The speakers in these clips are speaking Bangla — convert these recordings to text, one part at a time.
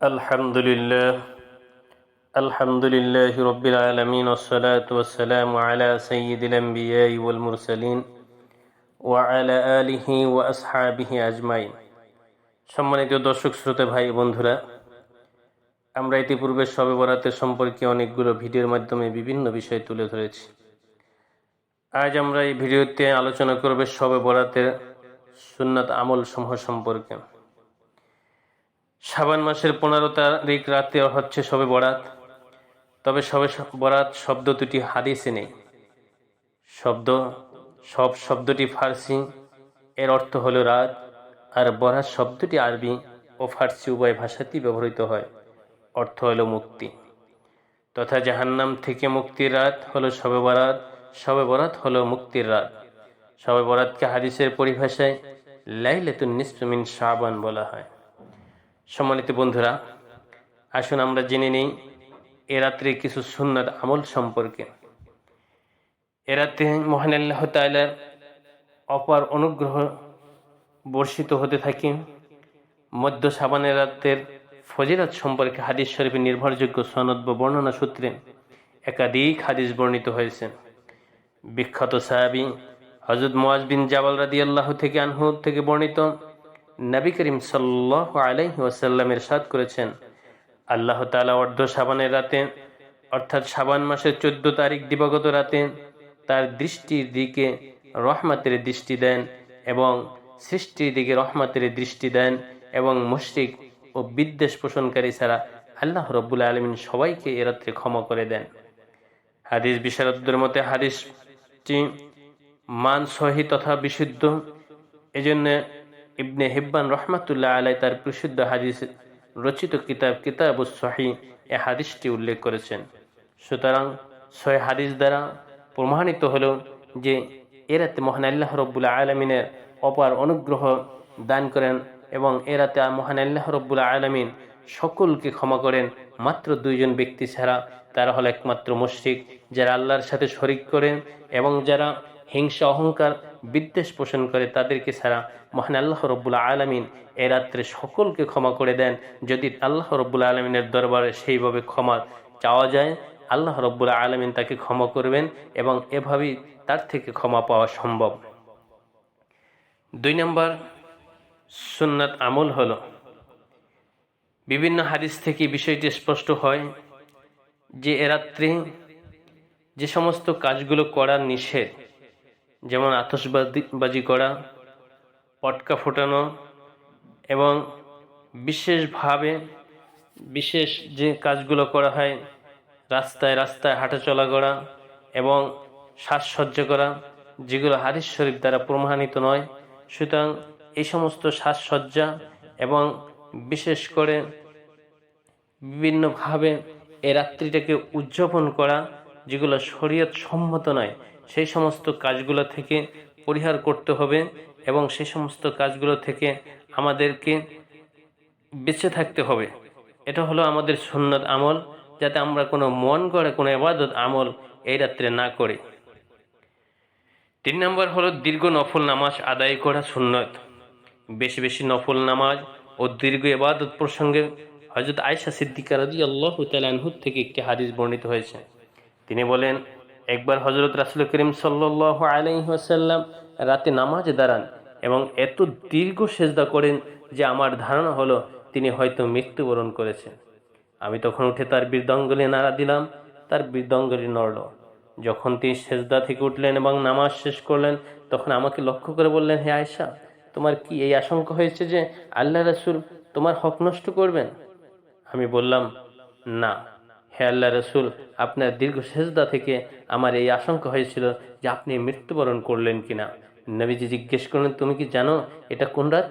الحمد لله الحمد لله رب العالمين والصلاة والسلام على سيد الأنبياء والمرسلين وعلى آله وأصحابه أجمعين সম্মানিত দর্শক শ্রোতা ভাই বন্ধুরা আমরা ইতিপূর্বে শবে বরাতের সম্পর্কে অনেকগুলো ভিডিওর মাধ্যমে বিভিন্ন বিষয় তুলে ধরেছি আজ আমরা এই ভিডিওতে আলোচনা করবে শবে বরাতের সুন্নাত আমল সমূহ সম্পর্কে শাবান মাসের পনেরো তারিখ রাতে হচ্ছে সবে বরাত। তবে সবে বরাত শব্দ দুটি হাদিসে নেই। শব্দ, সব শব্দটি ফার্সি। এর অর্থ হলো রাত। আর বরাত শব্দটি আরবি ও ফার্সি উভয় ভাষাতেই ব্যবহৃত হয়। অর্থ হলো মুক্তি। তথা জাহান্নাম থেকে মুক্তির রাত হলো শবে বরাত। শবে বরাত হলো মুক্তির রাত। শবে বরাতকে হাদিসের পরিভাষায় লাইলাতুন নিসমিন শাবান বলা হয়। সম্মানিত বন্ধুরা, আসুন আমরা জেনে নিই এ রাত্রে কিছু সুন্নাত আমল সম্পর্কে। এ রাত্রে মহান আল্লাহ তালার অপার অনুগ্রহ বর্ষিত হতে থাকে। মধ্য সাবানের রাতের ফজিরাত সম্পর্কে হাদিস শরীফের নির্ভরযোগ্য সনদ বা বর্ণনা সূত্রে একাধিক হাদিস বর্ণিত হয়েছে। বিখ্যাত সাহাবি হজরত মোয়াজ বিন জাবাল রাদি আল্লাহ থেকে আনহু থেকে বর্ণিত নবী করিম সাল্লাহ আলাইহি ওয়াসাল্লামের সাদ করেছেন, আল্লাহ তালা অর্ধ সাবানের রাতে, অর্থাৎ সাবান মাসের চোদ্দ তারিখ দিবাগত রাতে তার দৃষ্টির দিকে রহমাতের দৃষ্টি দেন এবং সৃষ্টির দিকে রহমাতের দৃষ্টি দেন এবং মুশরিক ও বিদ্বেষ পোষণকারী ছাড়া আল্লাহ রব্বুল আলমিন সবাইকে এ রাত্রে ক্ষমা করে দেন। হাদিস বিশারদদের মতে হাদিসটি মান সহি তথা বিশুদ্ধ, এজন্য ইবনে হিব্বান রহমাতুল্লাহ আলাই তার প্রসিদ্ধ হাদিস রচিত কিতাব কিতাব সহি এ হাদিসটি উল্লেখ করেছেন। সুতরাং ছয় হাদিস দ্বারা প্রমাণিত হল যে এরাতে মহান আল্লাহ রব্বুল্লা আলমিনের অপার অনুগ্রহ দান করেন এবং এরাতে মহান আল্লাহ রব্বুল্লা আলমিন সকলকে ক্ষমা করেন। মাত্র দুইজন ব্যক্তি ছাড়া তারা হলো একমাত্র মুশ্রিক, যারা আল্লাহর সাথে শরিক করেন এবং যারা হিংসা, অহংকার বিদ্বেষ পোষণ করে তাদেরকে ছাড়া মহান আল্লাহ রব্বুল্লা আলমিন এ রাত্রে সকলকে ক্ষমা করে দেন। যদি আল্লাহ রব্বুল্লা আলমিনের দরবারে সেইভাবে ক্ষমা চাওয়া যায়, আল্লাহ রব্বুল্লা আলমিন তাকে ক্ষমা করবেন এবং এভাবেই তার থেকে ক্ষমা পাওয়া সম্ভব। দুই নম্বর সুন্নাত আমল হলো, বিভিন্ন হাদিস থেকে বিষয়টি স্পষ্ট হয় যে এ রাত্রে যে সমস্ত কাজগুলো করা নিষেধ যেমন আতসবাজি করা, পটকা ফোটানো এবং বিশেষভাবে বিশেষ যে কাজগুলো করা হয়, রাস্তায় রাস্তায় হাঁটাচলা করা এবং সাজসজ্জা করা, যেগুলো হারিস শরীফ দ্বারা প্রমাণিত নয়। সুতরাং এই সমস্ত সাজসজ্জা এবং বিশেষ করে বিভিন্নভাবে এ রাত্রিটাকে উদযাপন করা, যেগুলো শরীয়ত সম্মত নয় সেই সমস্ত কাজগুলো থেকে পরিহার করতে হবে এবং সেই সমস্ত কাজগুলো থেকে আমাদেরকে বেঁচে থাকতে হবে। এটা হলো আমাদের সুন্নত আমল, যাতে আমরা কোনো মন করে কোনো এবাদত আমল এই রাত্রে না করি। তিন নম্বর হলো দীর্ঘ নফল নামাজ আদায় করা সুন্নত। বেশি বেশি নফল নামাজ ও দীর্ঘ এবাদত প্রসঙ্গে হজরত আয়সা সিদ্দিকা রাজি আল্লাহ তালানহুর থেকে একটি হাদিস বর্ণিত হয়েছে। তিনি বলেন একবার হজরত রাসুল করিম সাল্লাহ আলহিহাসাল্লাম রাতে নামাজে দাঁড়ান এবং এত দীর্ঘ সেজদা করেন যে আমার ধারণা হলো তিনি হয়তো মৃত্যুবরণ করেছেন। আমি তখন উঠে তার বৃদ্ধঙ্গলি নাড়া দিলাম, তার বৃদ্ধঙ্গলি নড়ল। যখন তিনি সেজদা থেকে উঠলেন এবং নামাজ শেষ করলেন, তখন আমাকে লক্ষ্য করে বললেন, হে আয়সা তোমার কি এই আশঙ্কা হয়েছে যে আল্লাহ রসুল তোমার হক নষ্ট করবেন? আমি বললাম, না। হে আল্লাহ রসুল, আপনার দীর্ঘ সেজদা থেকে আমার এই আশঙ্কা হয়েছিল যে আপনি মৃত্যুবরণ করলেন কিনা। নবীজি জিজ্ঞেস করলেন, তুমি কি জানো এটা কোন রাত?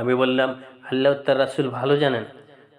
আমি বললাম, আল্লাহ তার রাসুল ভালো জানেন।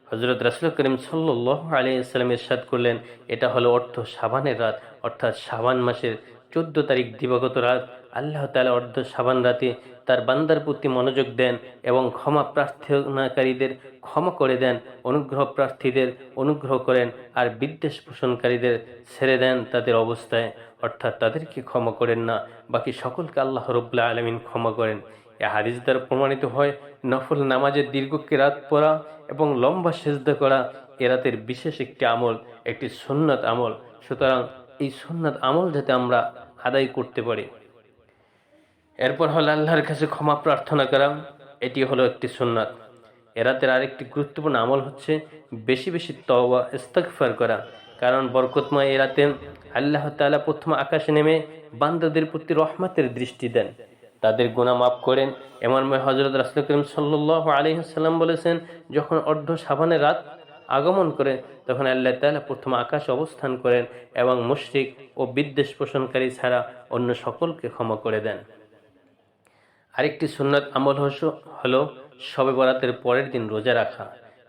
হজরত রাসুল করিম সাল্লাহ আলী ইসলাম ইরশাদ করলেন, এটা হলো অর্থ সাবানের রাত, অর্থাৎ সাবান মাসের চোদ্দ তারিখ দিবাগত রাত। আল্লাহ তালা অর্ধ সাবান রাতে তার বান্দার প্রতি মনোযোগ দেন এবং ক্ষমা প্রার্থনাকারীদের ক্ষমা করে দেন, অনুগ্রহ প্রার্থীদের অনুগ্রহ করেন আর বিদ্বেষ পোষণকারীদের ছেড়ে দেন তাদের অবস্থায়। অর্থাৎ তাদেরকে ক্ষমা করেন না, বাকি সকলকে আল্লাহ রব্লা আলমিন ক্ষমা করেন। এ হাদিস দ্বারা প্রমাণিত হয়, নফল নামাজের দীর্ঘ কেরাত পড়া এবং লম্বা সেজদা করা এরাতের বিশেষ একটি আমল, একটি সুন্নাত আমল। সুতরাং এই সুন্নাত আমল যাতে আমরা আদায় করতে পারি। এরপর হলো আল্লাহর কাছে ক্ষমা প্রার্থনা করা এটি হলো একটি সুন্নাত। এরাতের আরেকটি গুরুত্বপূর্ণ আমল হচ্ছে বেশি বেশি তওবা, ইস্তেগফার করা। কারণ বরকতময় এরাতে আল্লাহ তালা প্রথম আকাশে নেমে বান্দাদের প্রতি রহমতের দৃষ্টি দেন। তাদের গুণা মাফ করেন। এমনময় হজরত রাসুল করিম সাল্লাহ আলহিহাল্লাম বলেছেন, যখন অর্ধ সাবানের রাত আগমন করে, তখন আল্লাহ তালা প্রথম আকাশে অবস্থান করেন এবং মুশরিক ও বিদ্বেষ পোষণকারী ছাড়া অন্য সকলকে ক্ষমা করে দেন। আরেকটি সুন্নত আমল হস হলো শবে বরাতের পরের দিন রোজা রাখা।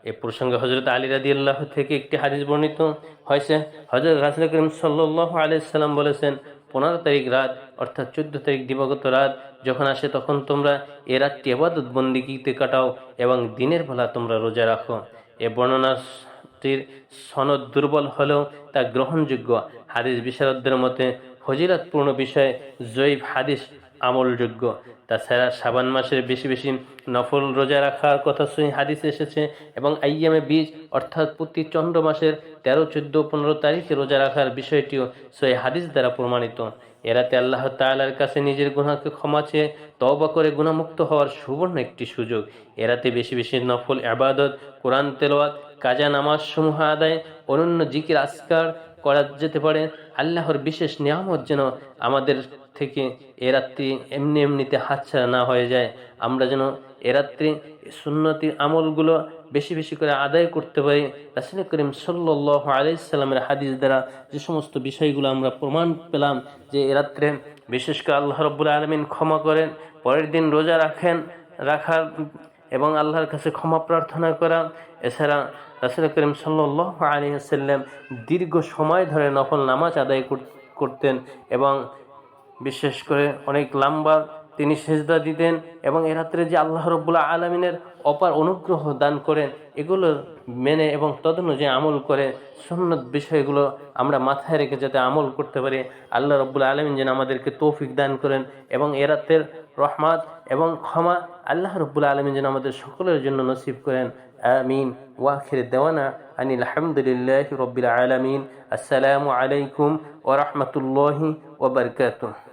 এ প্রসঙ্গে হজরত আলী রাদি আল্লাহ থেকে একটি হাদিস বর্ণিত হয়েছে। হজরত রাসুল করিম সাল্লাহ আলাইসাল্লাম বলেছেন, পনেরো তারিখ রাত, অর্থাৎ চোদ্দ তারিখ দিবাগত রাত, যখন আসে তখন তোমরা এ রাতটি এবাদত বন্দিগিতে কাটাও এবং দিনের বেলা তোমরা রোজা রাখো। এ বর্ণনাটির সনদ দুর্বল হলেও তা গ্রহণযোগ্য। হাদিস বিশারদদের মতে, ফজিলাতপূর্ণ বিষয়ে জৈব হাদিস আমলযোগ্য। তাছাড়া সাবান মাসের বেশি বেশি নফল রোজা রাখার কথা সই হাদিসে এসেছে এবং আইয়ামে বীজ, অর্থাৎ প্রতি চন্দ্র মাসের তেরো, চোদ্দ, পনেরো তারিখে রোজা রাখার বিষয়টিও সই হাদিস দ্বারা প্রমাণিত। এরাতে আল্লাহ তালার কাছে নিজের গুণাকে ক্ষমা চেয়ে তওবা করে গুণামুক্ত হওয়ার সুবর্ণ একটি সুযোগ। এরাতে বেশি বেশি নফল আবাদত কোরআন তেলোয়াত কাজা নামাজ সমূহ আদায়, অনন্য জিকির আসকার করা যেতে পারে। আল্লাহর বিশেষ নিয়ামত যেন আমাদের থেকে এ রাত্রি এমনি এমনিতে হাতছাড়া না হয়ে যায়। আমরা যেন এ রাত্রি সুন্নতি আমলগুলো বেশি বেশি করে আদায় করতে পারি। রাসুল করিম সাল্লাহ আলাইসাল্লামের হাদিস দ্বারা যে সমস্ত বিষয়গুলো আমরা প্রমাণ পেলাম যে এ রাত্রে বিশেষ করে আল্লাহ রব্বুল আলমিন ক্ষমা করেন, পরের দিন রোজা রাখেন, রাখার এবং আল্লাহর কাছে ক্ষমা প্রার্থনা করা এছাড়া রাসুল করিম সাল্লাহ আলী আসাল্লাম দীর্ঘ সময় ধরে নফল নামাজ আদায় করতেন এবং বিশেষ করে অনেক লম্বা তিনি সেজদা দিতেন এবং এ রাত্রে যে আল্লাহ রব্বুল্লাহ আলমিনের অপার অনুগ্রহ দান করেন, এগুলো মেনে এবং তদনুযায়ী আমল করে সুন্নত বিষয়গুলো আমরা মাথায় রেখে যাতে আমল করতে পারি। আল্লাহ রব্বুল আলমিন যেন আমাদেরকে তৌফিক দান করেন এবং এ রাতের রহমাত এবং ক্ষমা আল্লাহ রব্বুল আলমিন যেন আমাদের সকলের জন্য নসিব করেন। আমিন। ওয়াখির দেওয়ানা আনিল আলহামদুলিল্লাহ রব্বিল আলমিন। আসসালামু আলাইকুম ওরহমতুল্লাহি ওবরকাতুহ